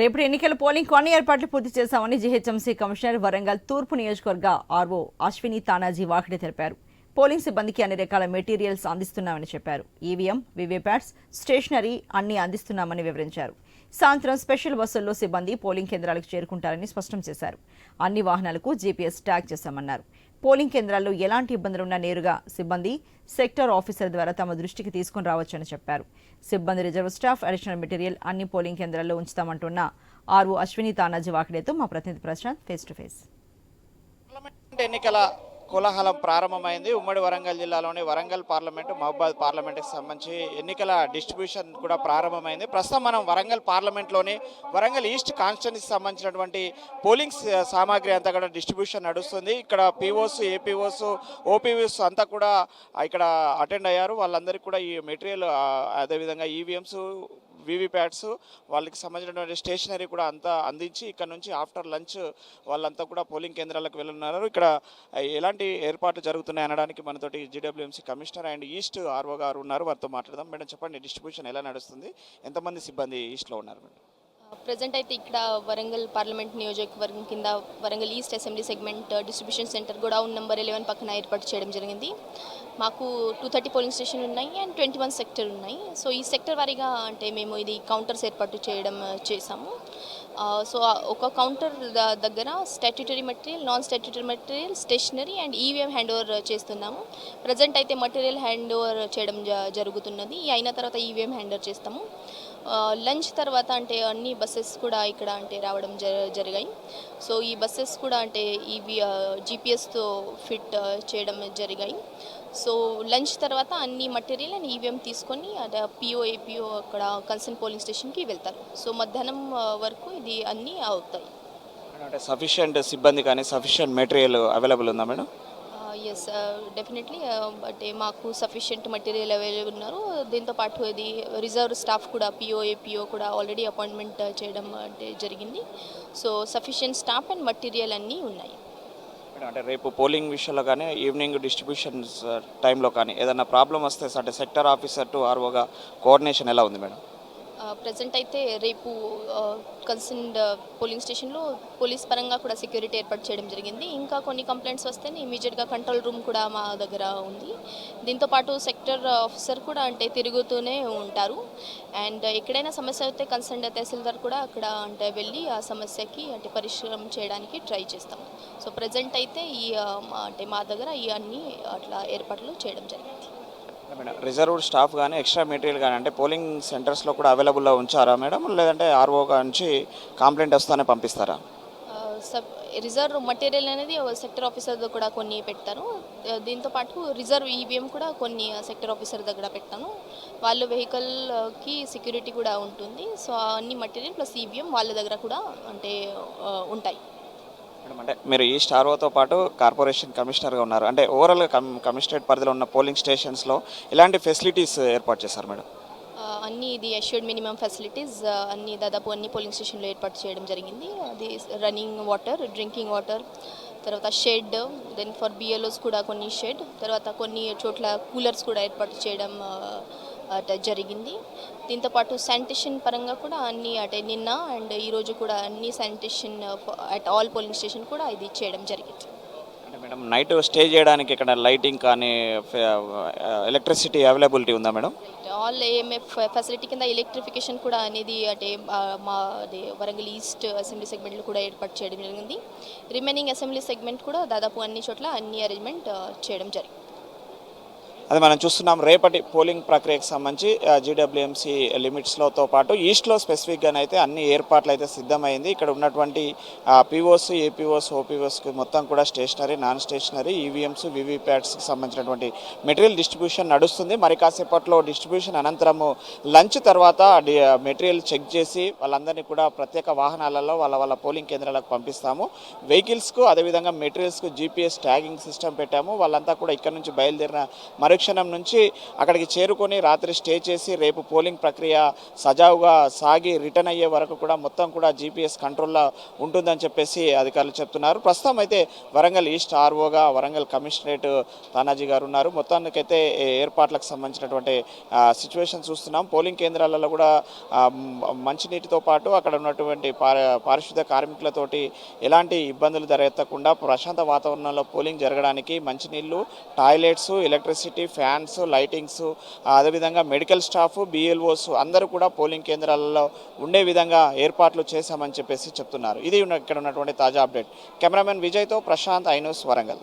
రేపటి ఎన్నికల పోలింగ్ అన్ని ఏర్పాట్లు పూర్తి చేశామని జీహెచ్ఎంసీ కమిషనర్ వరంగల్ తూర్పు నియోజకవర్గ ఆర్వో అశ్విని తానాజీ వాకిడే తెలిపారు. పోలింగ్ సిబ్బందికి అన్ని రకాల మెటీరియల్స్ అందిస్తున్నామని చెప్పారు. ఈవీఎం వివీప్యాట్స్ స్టేషనరీ అన్ని అందిస్తున్నామని వివరించారు. సాయంత్రం స్పెషల్ బస్సుల్లో సిబ్బంది పోలింగ్ కేంద్రాలకు చేరుకుంటారని స్పష్టం చేశారు. అన్ని వాహనాలకు జీపీఎస్ ట్యాగ్ చేశామన్నారు. పోలింగ్ కేంద్రాల్లో ఎలాంటి ఇబ్బందులున్నా నేరుగా సిబ్బంది సెక్టర్ ఆఫీసర్ ద్వారా తమ దృష్టికి తీసుకుని రావచ్చని చెప్పారు. సిబ్బంది రిజర్వ్ స్టాఫ్ అడిషనల్ మెటీరియల్ అన్ని పోలింగ్ కేంద్రాల్లో ఉంచుతామంటున్న ఆర్ఓ అశ్విని తానాజీ వాకడేతో మా ప్రతినిధి ప్రశాంత్ ఫేస్ టు ఫేస్. ఎన్నికల కోలాహలం ప్రారంభమైంది. ఉమ్మడి వరంగల్ జిల్లాలోని వరంగల్ పార్లమెంటు మహబాద్ పార్లమెంట్కి సంబంధించి ఎన్నికల డిస్ట్రిబ్యూషన్ కూడా ప్రారంభమైంది. ప్రస్తుతం మనం వరంగల్ పార్లమెంట్లోని వరంగల్ ఈస్ట్ కాన్స్టిట్యున్సీకి సంబంధించినటువంటి పోలింగ్ సామాగ్రి అంతా కూడా డిస్ట్రిబ్యూషన్ నడుస్తుంది. ఇక్కడ పీఓస్ ఏపీఓస్ ఓపీఓస్ అంతా కూడా ఇక్కడ అటెండ్ అయ్యారు. వాళ్ళందరికీ కూడా ఈ మెటీరియల్ అదేవిధంగా ఈవీఎంస్ వీవీప్యాట్స్ వాళ్ళకి సంబంధించినటువంటి స్టేషనరీ కూడా అంతా అందించి ఇక్కడ నుంచి ఆఫ్టర్ లంచ్ వాళ్ళంతా కూడా పోలింగ్ కేంద్రాలకు వెళ్ళున్నారు ఇక్కడ ఎలాంటి ఏర్పాట్లు జరుగుతున్నాయి అనడానికి మనతోటి GWMC commissioner and east RO గారు ఉన్నారు. వారితో మాట్లాడదాం. మేడం చెప్పండి డిస్ట్రిబ్యూషన్ ఎలా నడుస్తుంది? ఎంతమంది సిబ్బంది ఈస్ట్లో ఉన్నారు? మేడం ప్రజెంట్ అయితే ఇక్కడ వరంగల్ పార్లమెంట్ నియోజకవర్గం కింద Warangal east assembly segment uh, distribution centre కూడా నెంబర్ ఎలెవెన్ పక్కన ఏర్పాటు చేయడం జరిగింది. మాకు టూ థర్టీ పోలింగ్ స్టేషన్ ఉన్నాయి అండ్ ట్వంటీ వన్ సెక్టర్ ఉన్నాయి. సో ఈ సెక్టర్ వారీగా అంటే మేము ఇది కౌంటర్స్ ఏర్పాటు చేయడం uh, చేసాము. సో ఒక కౌంటర్ దగ్గర statutory material non statutory material stationery and EVM hand over చేస్తున్నాము. ప్రజెంట్ అయితే మెటీరియల్ హ్యాండ్ ఓవర్ చేయడం జ- జరుగుతున్నది. అయిన తర్వాత ఈవీఎం హ్యాండ్ ఓవర్ చేస్తాము. లంచ్ తర్వాత అంటే అన్ని బస్సెస్ కూడా ఇక్కడ అంటే రావడం జ జరిగాయి. సో ఈ బస్సెస్ కూడా అంటే ఇవి జీపీఎస్తో ఫిట్ చేయడం జరిగాయి. సో లంచ్ తర్వాత అన్ని మటీరియల్ అండ్ ఈవీఎం తీసుకొని అదే పిఓ ఏపీఓ అక్కడ కన్సర్న్ పోలింగ్ స్టేషన్కి వెళ్తారు. సో మధ్యాహ్నం వరకు ఇది అన్నీ అవుతాయి. అంటే సఫిషియంట్ సిబ్బంది కానీ సఫిషియంట్ మెటీరియల్ అవైలబుల్ ఉందా మేడం ఎస్ డెఫినెట్లీ అంటే మాకు సఫిషియంట్ మెటీరియల్ అవైలబుల్ ఉన్నారు. దీంతో పాటు ఇది రిజర్వ్ స్టాఫ్ కూడా పిఓ ఏపీఓ కూడా ఆల్రెడీ అపాయింట్మెంట్ చేయడం అంటే జరిగింది. So sufficient staff and material అన్నీ ఉన్నాయి. అంటే రేపు పోలింగ్ విషయంలో కానీ ఈవినింగ్ డిస్ట్రిబ్యూషన్స్ టైంలో కానీ ఏదైనా ప్రాబ్లం వస్తే అంటే సెక్టర్ ఆఫీసర్ టు ఆర్ఓగా కోఆర్డినేషన్ ఎలా ఉంది మేడం? ప్రజెంట్ అయితే రేపు కన్సర్న్డ్ పోలింగ్ స్టేషన్లో పోలీస్ పరంగా కూడా సెక్యూరిటీ ఏర్పాటు చేయడం జరిగింది. ఇంకా కొన్ని కంప్లైంట్స్ వస్తే ఇమీడియట్గా కంట్రోల్ రూమ్ కూడా మా దగ్గర ఉంది. దీంతో పాటు సెక్టర్ ఆఫీసర్ కూడా అంటే తిరుగుతూనే ఉంటారు. అండ్ ఎక్కడైనా సమస్య అయితే కన్సర్న్డ్ తహసీల్దార్ కూడా అక్కడ అంటే వెళ్ళి ఆ సమస్యకి అంటే పరిష్కారం చేయడానికి ట్రై చేస్తాం. సో ప్రజెంట్ అయితే ఈ అంటే మా దగ్గర ఈ అన్ని అట్లా ఏర్పాట్లు చేయడం జరిగింది. మేడం రిజర్వ్డ్ స్టాఫ్ కానీ ఎక్స్ట్రా మెటీరియల్ కానీ అంటే పోలింగ్ సెంటర్స్లో కూడా అవైలబుల్లో ఉంచారా మేడం? లేదంటే ఆర్ఓ నుంచి కంప్లైంట్ వస్తానే పంపిస్తారా? సబ్ రిజర్వ్ మటీరియల్ అనేది సెక్టర్ ఆఫీసర్ కూడా కొన్ని పెడతారు. దీంతోపాటు దీంతో పాటు రిజర్వ్ ఈవీఎం కూడా కొన్ని సెక్టర్ ఆఫీసర్ దగ్గర పెడతాను. వాళ్ళు వెహికల్కి సెక్యూరిటీ కూడా ఉంటుంది. సో అన్ని మటీరియల్ ప్లస్ ఈవీఎం వాళ్ళ దగ్గర కూడా అంటే ఉంటాయి. మేడం అంటే మీరు ఈ స్టార్ఓతో పాటు కార్పొరేషన్ కమిషనర్గా ఉన్నారు. అంటే ఓవరాల్గా కమ్ కమిషనరేట్ పరిధిలో ఉన్న పోలింగ్ స్టేషన్స్లో ఎలాంటి ఫెసిలిటీస్ ఏర్పాటు చేశారు మేడం? అన్ని ఇది అష్యూర్డ్ మినిమం ఫెసిలిటీస్ అన్ని దాదాపు అన్ని పోలింగ్ స్టేషన్లో ఏర్పాటు చేయడం జరిగింది. అది రన్నింగ్ వాటర్ డ్రింకింగ్ వాటర్ తర్వాత షెడ్ దెన్ ఫర్ బిఎల్ఓస్ కూడా కొన్ని షెడ్ తర్వాత కొన్ని చోట్ల కూలర్స్ కూడా ఏర్పాటు చేయడం జరిగింది. దీంతో పాటు శానిటేషన్ పరంగా కూడా అన్ని అంటే నిన్న అండ్ ఈరోజు కూడా అన్ని sanitation at all polling station కూడా ఇది చేయడం జరిగింది. మేడం నైట్ స్టే చేయడానికి ఇక్కడ లైటింగ్ కానీ ఎలక్ట్రిసిటీ అవైలబిలిటీ ఉందా మేడం? ఆల్ ఏఎంఎఫ్ ఫెసిలిటీ కింద ఎలక్ట్రిఫికేషన్ కూడా అనేది అంటే మా అదే వరంగల్ ఈస్ట్ అసెంబ్లీ సెగ్మెంట్లో కూడా ఏర్పాటు చేయడం జరిగింది. రిమైనింగ్ అసెంబ్లీ సెగ్మెంట్ కూడా దాదాపు అన్ని చోట్ల అన్ని అరేంజ్మెంట్ చేయడం జరిగింది. అది మనం చూస్తున్నాం. రేపటి పోలింగ్ ప్రక్రియకు సంబంధించి జీడబ్ల్యూఎంసీ లిమిట్స్లోతో పాటు ఈస్ట్లో స్పెసిఫిక్గానైతే అయితే అన్ని ఏర్పాట్లు అయితే సిద్ధమైంది. ఇక్కడ ఉన్నటువంటి పీఓస్ ఏపీఓస్ ఓపీఓస్కి మొత్తం కూడా స్టేషనరీ నాన్ స్టేషనరీ ఈవీఎంస్ వివీప్యాట్స్కి సంబంధించినటువంటి మెటీరియల్ డిస్ట్రిబ్యూషన్ నడుస్తుంది. మరి కాసేపట్లో డిస్ట్రిబ్యూషన్ అనంతరము లంచ్ తర్వాత మెటీరియల్ చెక్ చేసి వాళ్ళందరినీ కూడా ప్రత్యేక వాహనాలలో వాళ్ళ వాళ్ళ పోలింగ్ కేంద్రాలకు పంపిస్తాము. వెహికల్స్కు అదేవిధంగా మెటీరియల్స్కు జీపీఎస్ ట్యాగింగ్ సిస్టమ్ పెట్టాము. వాళ్ళంతా కూడా ఇక్కడ నుంచి బయలుదేరిన మరొక తక్షణం నుంచి అక్కడికి చేరుకొని రాత్రి స్టే చేసి రేపు పోలింగ్ ప్రక్రియ సజావుగా సాగి రిటర్న్ అయ్యే వరకు కూడా మొత్తం కూడా జీపీఎస్ కంట్రోల్లో ఉంటుందని చెప్పేసి అధికారులు చెప్తున్నారు. ప్రస్తుతం అయితే వరంగల్ ఈస్ట్ ఆర్ఓగా వరంగల్ కమిషనరేట్ తానాజీ గారు ఉన్నారు. మొత్తానికైతే ఏ ఏర్పాట్లకు సంబంధించినటువంటి సిచ్యువేషన్ చూస్తున్నాం. పోలింగ్ కేంద్రాలలో కూడా మంచినీటితో పాటు అక్కడ ఉన్నటువంటి పార పారిశుద్ధ కార్మికులతోటి ఎలాంటి ఇబ్బందులు జరగకుండా ప్రశాంత వాతావరణంలో పోలింగ్ జరగడానికి మంచినీళ్ళు టాయిలెట్స్ ఎలక్ట్రిసిటీ ఫ్యాన్స్ లైటింగ్స్ అదేవిధంగా మెడికల్ స్టాఫ్ బిఎల్ఓస్ అందరూ కూడా పోలింగ్ కేంద్రాలలో ఉండే విధంగా ఏర్పాట్లు చేశామని చెప్పేసి చెప్తున్నారు. ఇది ఇక్కడ ఉన్నటువంటి తాజా అప్డేట్. కెమెరామెన్ విజయ్తో ప్రశాంత్ ఐనూస్ వరంగల్.